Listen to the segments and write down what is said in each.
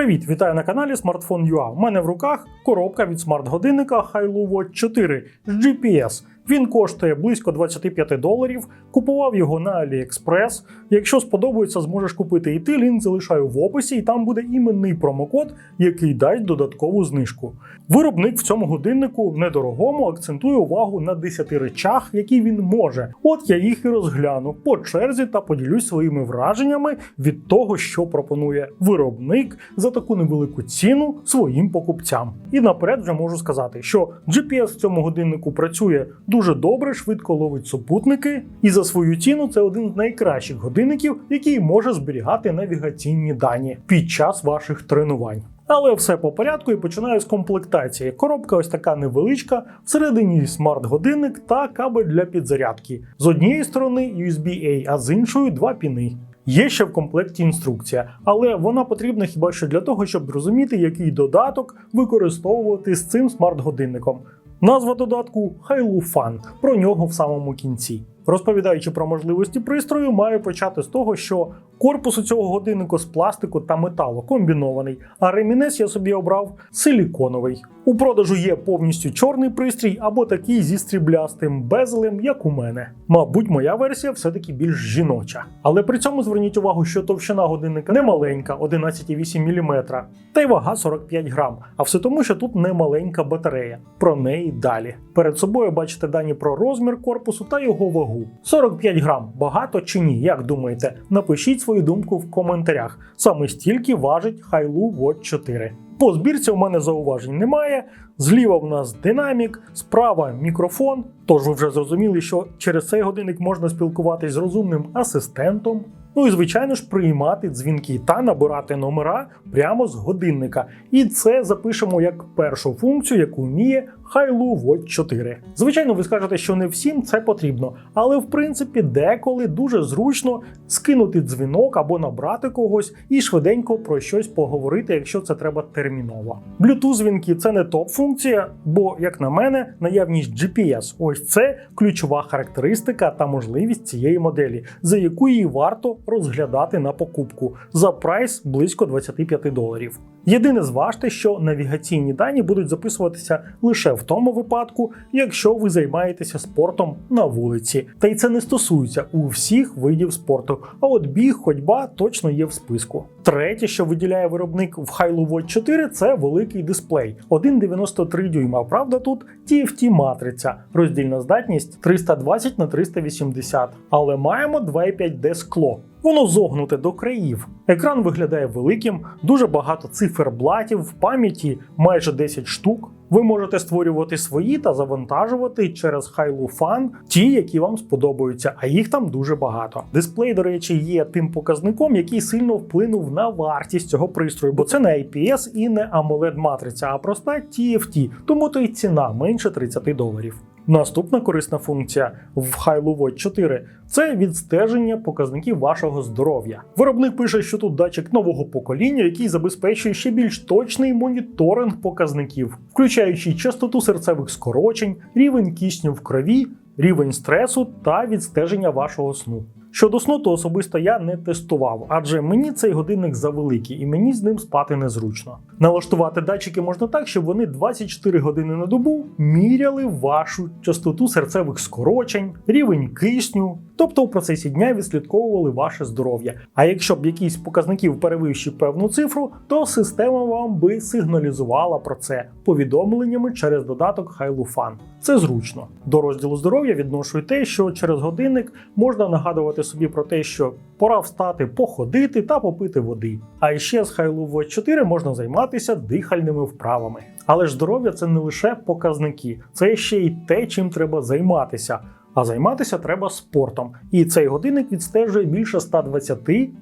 Привіт, вітаю на каналі Smartphone.ua. У мене в руках коробка від смарт-годинника Watch 4 з GPS. Він коштує близько 25 доларів. Купував його на AliExpress. Якщо сподобається, зможеш купити і ти. Лінк залишаю в описі, і там буде іменний промокод, який дасть додаткову знижку. Виробник в цьому годиннику недорогому акцентує увагу на 10 речах, які він може. От я їх і розгляну по черзі та поділюсь своїми враженнями від того, що пропонує виробник за таку невелику ціну своїм покупцям. І наперед вже можу сказати, що GPS в цьому годиннику працює дуже добре, швидко ловить супутники, і за свою ціну це один з найкращих годинників, який може зберігати навігаційні дані під час ваших тренувань. Але все по порядку і починаю з комплектації. Коробка ось така невеличка, всередині смарт-годинник та кабель для підзарядки. З однієї сторони USB-A, а з іншої два піни. Є ще в комплекті інструкція, але вона потрібна хіба що для того, щоб зрозуміти, який додаток використовувати з цим смарт-годинником. Назва додатку Хайлуфан. Про нього в самому кінці. Розповідаючи про можливості пристрою, маю почати з того, що корпус у цього годиннику з пластику та металу комбінований, а ремінець я собі обрав силіконовий. У продажу є повністю чорний пристрій або такий зі стріблястим безелем, як у мене. Мабуть, моя версія все-таки більш жіноча. Але при цьому зверніть увагу, що товщина годинника не маленька, 11,8 мм, та й вага 45 грам. А все тому, що тут не маленька батарея. Про неї далі. Перед собою бачите дані про розмір корпусу та його вагу. 45 грам багато чи ні? Як думаєте? Напишіть свою думку в коментарях. Саме стільки важить Hailu Watch 4. По збірці у мене зауважень немає. Зліва в нас динамік, справа мікрофон. Тож ви вже зрозуміли, що через цей годинник можна спілкуватись з розумним асистентом. Ну і звичайно ж приймати дзвінки та набирати номера прямо з годинника. І це запишемо як першу функцію, яку вміє Hailu Watch 4. Звичайно, ви скажете, що не всім це потрібно, але в принципі деколи дуже зручно скинути дзвінок або набрати когось і швиденько про щось поговорити, якщо це треба терміново. Bluetooth дзвінки це не топ-функція, бо, як на мене, наявність GPS ось це ключова характеристика та можливість цієї моделі, за яку її варто розглядати на покупку за прайс близько 25 доларів. Єдине зважте, що навігаційні дані будуть записуватися лише в тому випадку, якщо ви займаєтеся спортом на вулиці. Та й це не стосується у всіх видів спорту. А от біг, ходьба точно є в списку. Третє, що виділяє виробник в Hailu Watch 4, це великий дисплей 1,93 дюйма. Правда, тут TFT матриця, роздільна здатність 320 на 380, але маємо 2,5D скло. Воно зогнуте до країв. Екран виглядає великим, дуже багато циферблатів в пам'яті, майже 10 штук. Ви можете створювати свої та завантажувати через Hailu Fun ті, які вам сподобаються, а їх там дуже багато. Дисплей, до речі, є тим показником, який сильно вплинув на вартість цього пристрою, бо це не IPS і не AMOLED матриця, а проста TFT, тому то й ціна менше 30 доларів. Наступна корисна функція в Hailu Watch 4 це відстеження показників вашого здоров'я. Виробник пише, що тут датчик нового покоління, який забезпечує ще більш точний моніторинг показників, включаючи частоту серцевих скорочень, рівень кисню в крові, рівень стресу та відстеження вашого сну. Щодо сну, то особисто я не тестував, адже мені цей годинник завеликий і мені з ним спати незручно. Налаштувати датчики можна так, щоб вони 24 години на добу міряли вашу частоту серцевих скорочень, рівень кисню, тобто в процесі дня відслідковували ваше здоров'я. А якщо б якийсь показників перевищив певну цифру, то система вам би сигналізувала про це повідомленнями через додаток Hailu Fun. Це зручно. До розділу здоров'я відношу й те, що через годинник можна нагадувати собі про те, що пора встати, походити та попити води. А ще з Hailu Watch 4 можна займатися дихальними вправами. Але ж здоров'я це не лише показники, це ще й те, чим треба займатися. А займатися треба спортом. І цей годинник відстежує більше 120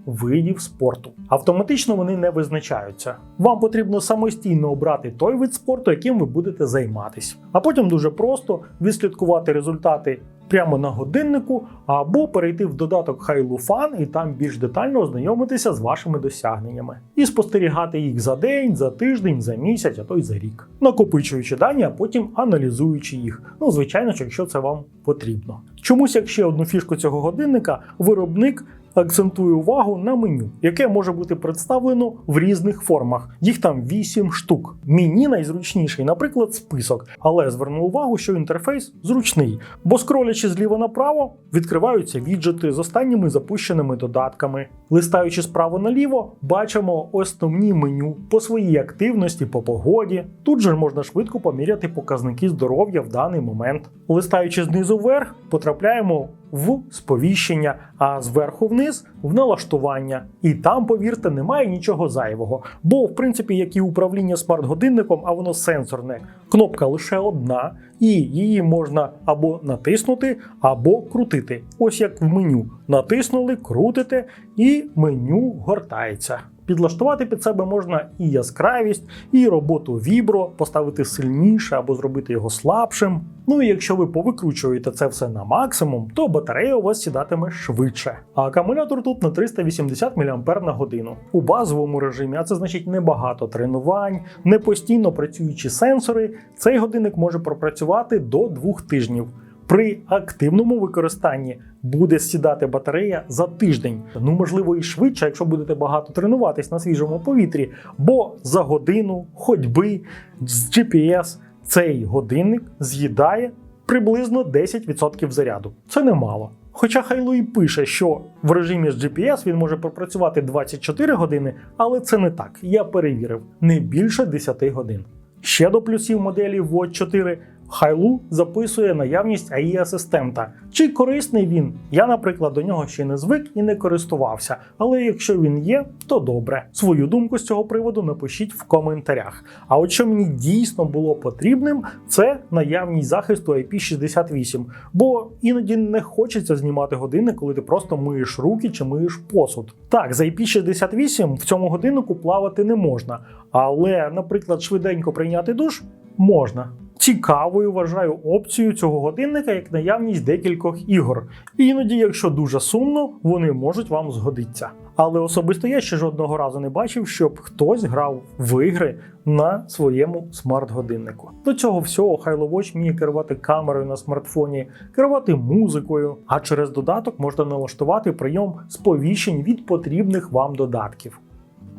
видів спорту. Автоматично вони не визначаються. Вам потрібно самостійно обрати той вид спорту, яким ви будете займатись. А потім дуже просто відслідкувати результати прямо на годиннику, або перейти в додаток Hailu Fun і там більш детально ознайомитися з вашими досягненнями і спостерігати їх за день, за тиждень, за місяць, а то й за рік, накопичуючи дані, а потім аналізуючи їх. Ну, звичайно, якщо це вам потрібно. Чомусь, як ще одну фішку цього годинника, виробник акцентує увагу на меню, яке може бути представлено в різних формах. Їх там 8 штук. Мені найзручніший, наприклад, список, але зверну увагу, що інтерфейс зручний, бо скролячи зліва направо, відкриваються віджити з останніми запущеними додатками. Листаючи справа наліво, бачимо основні меню по своїй активності, по погоді. Тут же можна швидко поміряти показники здоров'я в даний момент. Листаючи знизу вверх, потрапляємо в сповіщення, а зверху вниз в налаштування. І там, повірте, немає нічого зайвого. Бо, в принципі, як і управління смарт-годинником, а воно сенсорне. Кнопка лише одна, і її можна або натиснути, або крутити. Ось як в меню. Натиснули, крутите, і меню гортається. Підлаштувати під себе можна і яскравість, і роботу вібро, поставити сильніше або зробити його слабшим. Ну і якщо ви повикручуєте це все на максимум, то батарея у вас сідатиме швидше. А акумулятор тут на 380 мАч на годину. У базовому режимі, а це значить небагато тренувань, не постійно працюючі сенсори, цей годинник може пропрацювати до двох тижнів. При активному використанні буде сідати батарея за тиждень. Ну можливо і швидше, якщо будете багато тренуватись на свіжому повітрі, бо за годину ходьби з GPS цей годинник з'їдає приблизно 10% заряду. Це немало. Хоча Хайло і пише, що в режимі з GPS він може пропрацювати 24 години, але це не так. Я перевірив не більше 10 годин. Ще до плюсів моделі Watch 4 Хайлу записує наявність AI асистента. Чи корисний він? Я, наприклад, до нього ще не звик і не користувався. Але якщо він є, то добре. Свою думку з цього приводу напишіть в коментарях. А от що мені дійсно було потрібним, це наявність захисту IP68. Бо іноді не хочеться знімати години, коли ти просто миєш руки чи миєш посуд. Так, за IP68 в цьому годиннику плавати не можна, але, наприклад, швиденько прийняти душ можна. Цікавою вважаю опцію цього годинника як наявність декількох ігор. Іноді, якщо дуже сумно, вони можуть вам згодитися. Але особисто я ще жодного разу не бачив, щоб хтось грав в ігри на своєму смарт-годиннику. До цього всього Hilo Watch вміє керувати камерою на смартфоні, керувати музикою, а через додаток можна налаштувати прийом сповіщень від потрібних вам додатків.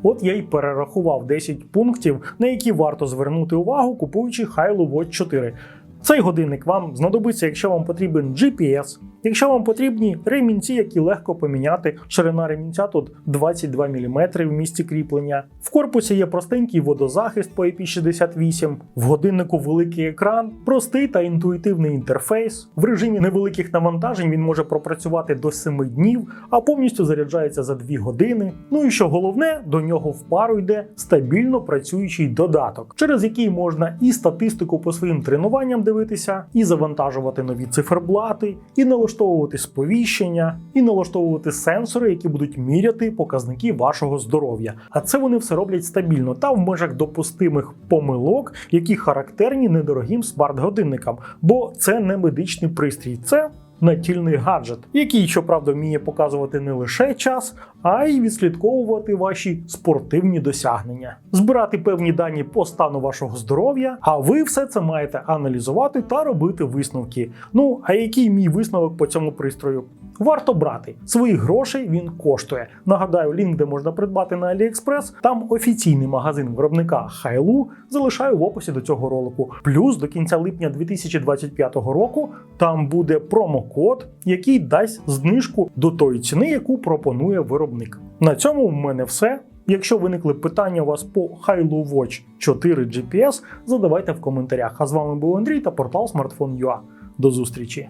От я й перерахував 10 пунктів, на які варто звернути увагу, купуючи Hilo Watch 4. Цей годинник вам знадобиться, якщо вам потрібен GPS, якщо вам потрібні ремінці, які легко поміняти. Ширина ремінця тут 22 мм в місці кріплення. В корпусі є простенький водозахист по IP68, в годиннику великий екран, простий та інтуїтивний інтерфейс. В режимі невеликих навантажень він може пропрацювати до 7 днів, а повністю заряджається за 2 години. Ну і що головне, до нього в пару йде стабільно працюючий додаток, через який можна і статистику по своїм тренуванням дивитися, і завантажувати нові циферблати, і налаштовувати сповіщення, і налаштовувати сенсори, які будуть міряти показники вашого здоров'я. А це вони все роблять стабільно та в межах допустимих помилок, які характерні недорогим смарт-годинникам, бо це не медичний пристрій, це натільний гаджет, який, щоправда, вміє показувати не лише час, а й відслідковувати ваші спортивні досягнення, збирати певні дані по стану вашого здоров'я. А ви все це маєте аналізувати та робити висновки. Ну а який мій висновок по цьому пристрою? Варто брати своїх грошей він коштує. Нагадаю, лінк, де можна придбати на AliExpress, Там офіційний магазин виробника Хайлу залишаю в описі до цього ролику. Плюс до кінця липня 2025 року там буде промокод, який дасть знижку до тої ціни, яку пропонує виробник. На цьому в мене все. Якщо виникли питання у вас по Hilo Watch 4 GPS, задавайте в коментарях. А з вами був Андрій та портал Smartphone.ua. До зустрічі!